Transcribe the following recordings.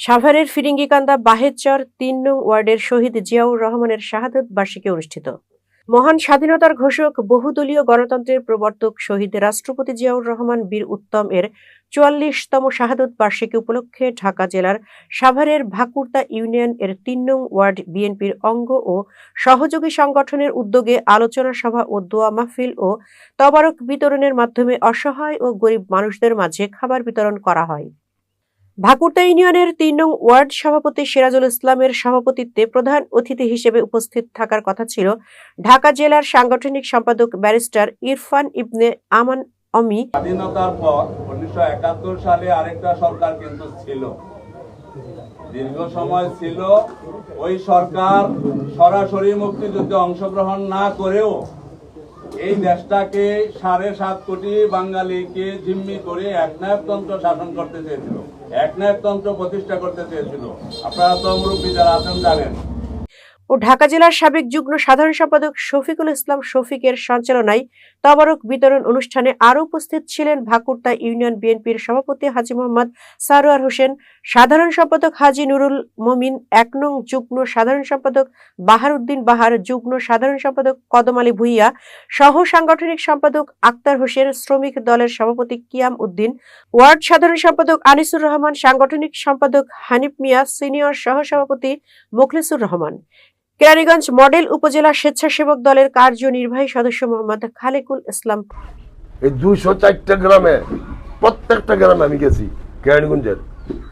সাভারের ফিরিঙ্গিকান্দা বাহেদচর তিন নং ওয়ার্ডের শহীদ জিয়াউর রহমানের শাহাদত বার্ষিকী অনুষ্ঠিত। মহান স্বাধীনতার ঘোষক, বহুদলীয় গণতন্ত্রের প্রবর্তক শহীদ রাষ্ট্রপতি জিয়াউর রহমান বীর উত্তম এর চুয়াল্লিশতম শাহাদত বার্ষিকী উপলক্ষে ঢাকা জেলার সাভারের ভাকুর্তা ইউনিয়ন এর তিন নং ওয়ার্ড বিএনপির অঙ্গ ও সহযোগী সংগঠনের উদ্যোগে আলোচনা সভা ও দোয়া মাহফিল ও তবারক বিতরণের মাধ্যমে অসহায় ও গরিব মানুষদের মাঝে খাবার বিতরণ করা হয়। ভাকুর্তা ইউনিয়নের তিন নং ওয়ার্ড সভাপতি সিরাজুল ইসলামের সভাপতিত্বে প্রধান অতিথি হিসেবে উপস্থিত থাকার কথা ছিল ঢাকা জেলার সাংগঠনিক সম্পাদক ব্যারিস্টার ইরফান ইবনে আমান অমি। স্বাধীনতার পর উনিশশো একাত্তর সালে আরেকটা সরকার কিন্তু ছিল। দীর্ঘ সময় ছিল ওই সরকার সরাসরি মুক্তিযুদ্ধে অংশগ্রহণ না করেও এই দেশটাকে সাড়ে সাত কোটি বাঙালিকে জিম্মি করে একনায়কতন্ত্র শাসন করতে চেয়েছিল। একনায়কতন্ত্র প্রতিষ্ঠা করতে চেয়েছিল। আপনারা তো মুরব্বী যারা আছেন জানেন। ও ঢাকা জেলার সাবেক যুগ্ম সাধারণ সম্পাদক শফিকুল ইসলাম শফিকের সঞ্চালনায় তবারক বিতরণ অনুষ্ঠানে আরও উপস্থিত ছিলেন ভাকুর্তা ইউনিয়ন বিএনপির সভাপতি হাজী মোহাম্মদ সারোয়ার হোসেন, সাধারণ সম্পাদক হাজী নুরুল মমিন, এক নং যুগ্ম সাধারণ সম্পাদক বাহার উদ্দিন বাহার, যুগ্ম সাধারণ সম্পাদক কদম আলী ভুইয়া, সহ সাংগঠনিক সম্পাদক আক্তার হোসেন, শ্রমিক দলের সভাপতি কিয়াম উদ্দিন, ওয়ার্ড সাধারণ সম্পাদক আনিসুর রহমান, সাংগঠনিক সম্পাদক হানিফ মিয়া, সিনিয়র সহ সভাপতি মুখলিসুর রহমান। কেরানীগঞ্জ মডেল উপজেলা স্বেচ্ছাসেবক দলের কার্যনির্বাহী সদস্য মোহাম্মদ খালেকুল ইসলাম। এই দুইশো চারটা গ্রামে, প্রত্যেকটা গ্রামে আমি গেছি, কেরানীগঞ্জের।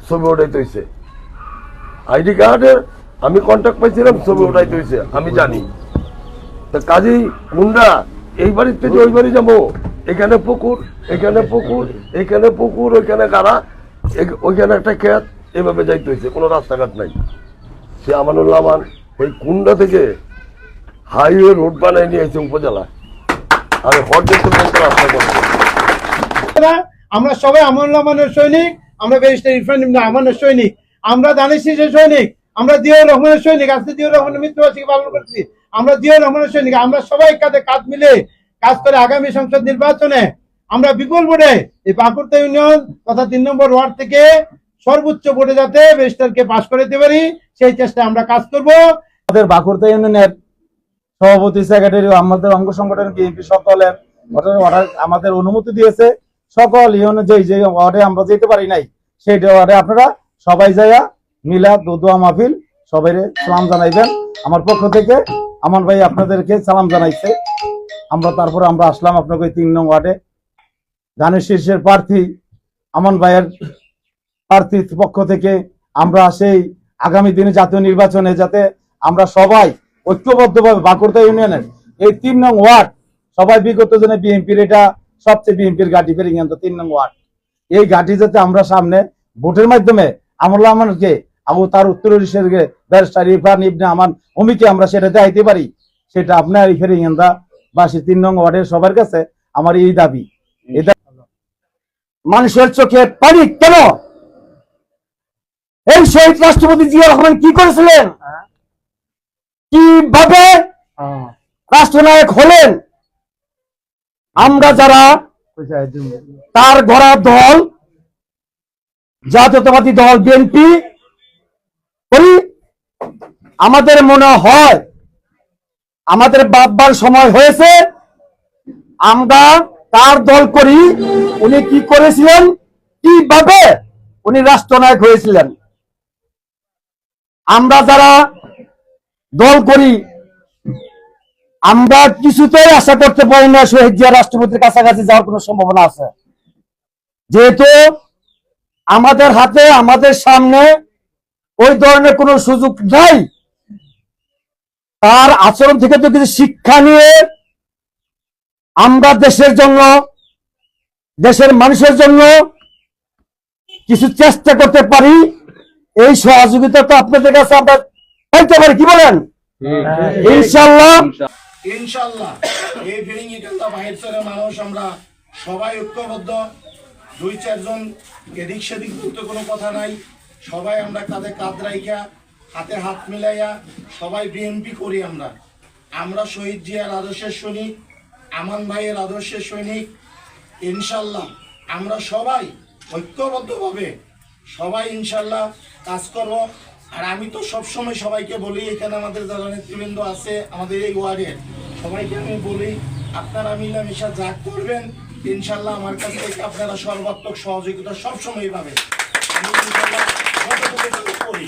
ছবি ওটাইতে হয়েছে আইডি কার্ডের আমি কন্ট্যাক্ট পাইছিলাম, ছবি ওটাইতে হয়েছে আমি জানি। তা কাজেই মুন্ডা, এই বাড়ির থেকে ওই বাড়ি যাব। এখানে পুকুর এখানে পুকুর এখানে পুকুর, ওইখানে গাড়া ওইখানে একটা ক্ষেত, এভাবে যাইতে হয়েছে কোনো রাস্তাঘাট নাই। সে আমানুল্লাহ আমান ওই কুন্ডা থেকে হাইওয়ে রোড বানায় নিয়ে এসে উপজেলা। আর আমরা সবাই আমল্লা মানের সৈনিক, আমরা ব্যারিস্টার ইরফান আমানের সৈনিক, আমরা দানিশ সৈনিক, আমরা জিয়াউর রহমানের সৈনিক, আজকে জিয়াউর রহমানের মৃত্যুবার্ষিকী পালন করছি আমরা জিয়াউর রহমানের সৈনিক, আমরা সবাই কাঁধে কাঁধ মিলে কাজ করে আগামী সংসদ নির্বাচনে আমরা বিপুল ভোটে এই পাকুড়তা ইউনিয়ন তথা তিন নম্বর ওয়ার্ড থেকে সর্বোচ্চ ভোটে যাতে ব্যারিস্টারকে পাশ করে দিতে পারি, সেই চেষ্টায় আমরা কাজ করব। আমাদের বাকুরতা ইউনিয়নের সভাপতি সেক্রেটারি আমাদের অঙ্গ সংগঠন বিএনপি সকলের আমাদের অনুমতি দিয়েছে। সকল ইউনিয়নে যে যে ওয়ার্ডে আমরা যেতে পারি নাই, সেই ওয়ার্ডে আপনারা সবাই যাইয়া মিলা দোয়া মাহফিল সবাই সালাম জানাইবেন। আমার পক্ষ থেকে আমান ভাই আপনাদেরকে সালাম জানাইছে। আমরা তারপরে আমরা আসলাম আপনাকে ওই তিন নং ওয়ার্ডে ধানের শীর্ষের প্রার্থী আমন ভাইয়ের প্রার্থীর পক্ষ থেকে আমরা সেই আগামী দিনে জাতীয় নির্বাচনে যাতে আমরা সবাই ঐক্যবদ্ধভাবে বাঁকুড়া ইউনিয়নের এই তিন নং ওয়ার্ড, সবাই বিগত দিনে বিএনপির এটা সবচেয়ে বিএনপির ঘাটি ফেরিঙ্গান্ত তিন নং ওয়ার্ড। এই ঘাটি যাতে আমরা সামনে ভোটের মাধ্যমে আমল্লা আমানকে আবু তার উত্তর হিসেবে ব্যারিস্টার ইরফান ইবনে আমান অমিকে আমরা সেটা দেখাইতে পারি, সেটা আপনার এই বা বাসী তিন নং ওয়ার্ডের সবার কাছে আমার এই দাবি। দাবি- মানুষের চোখে পানি কেন? এই শহীদ রাষ্ট্রপতি জিয়া রহমান কি করেছিলেন? কীভাবে রাষ্ট্রনায়ক হলেন? আমরা যারা তার গড়া দল জাতীয়তাবাদী দল বিএনপি করি আমাদের মনে হয় আমাদের বাপবার সময় হয়েছে আমরা তার দল করি উনি কি করেছিলেন? কীভাবে উনি রাষ্ট্রনায়ক হয়েছিলেন? আমরা যারা দল করি। আমরা কিছুতেই আশা করতে পারি না শহীদ জিয়া রাষ্ট্রপতির কাছাকাছি যাওয়ার কোনো সম্ভাবনা আছে। যেহেতু আমাদের হাতে, আমাদের সামনে ওই ধরনের কোনো সুযোগ নাই, তার আচরণ থেকে তো কিছু শিক্ষা নিয়ে আমরা দেশের জন্য, দেশের মানুষের জন্য কিছু চেষ্টা করতে পারি। এই সহযোগিতা তো আপনাদের কাছে আমরা পাইতে পারি কি বলেন? ইনশাল্লাহ ইনশাল্লাহ এই ছেড়ে মানুষ আমরা সবাই ঐক্যবদ্ধ। দুই চারজন এদিক সেদিক বলতে কোনো কথা নাই। সবাই আমরা কাঁধে কাঁধ রাইখা হাতে হাত মিলাইয়া সবাই বিএনপি করি আমরা। আমরা শহীদ জিয়ার আদর্শের সৈনিক আমান ভাইয়ের আদর্শের সৈনিক। ইনশাল্লাহ আমরা সবাই ঐক্যবদ্ধভাবে সবাই ইনশাল্লাহ কাজ করব। আর আমি তো সবসময় সবাইকে বলি, এখানে আমাদের যারা নেতৃবৃন্দ আছে, আমাদের এই ওয়ার্ডের, সবাইকে আমি বলি, আপনারা মিলামিশা যা করবেন, ইনশাল্লাহ আমার কাছ থেকে আপনারা সর্বাত্মক সহযোগিতা সবসময় পাবেন। আমি ইনশাল্লাহ করি।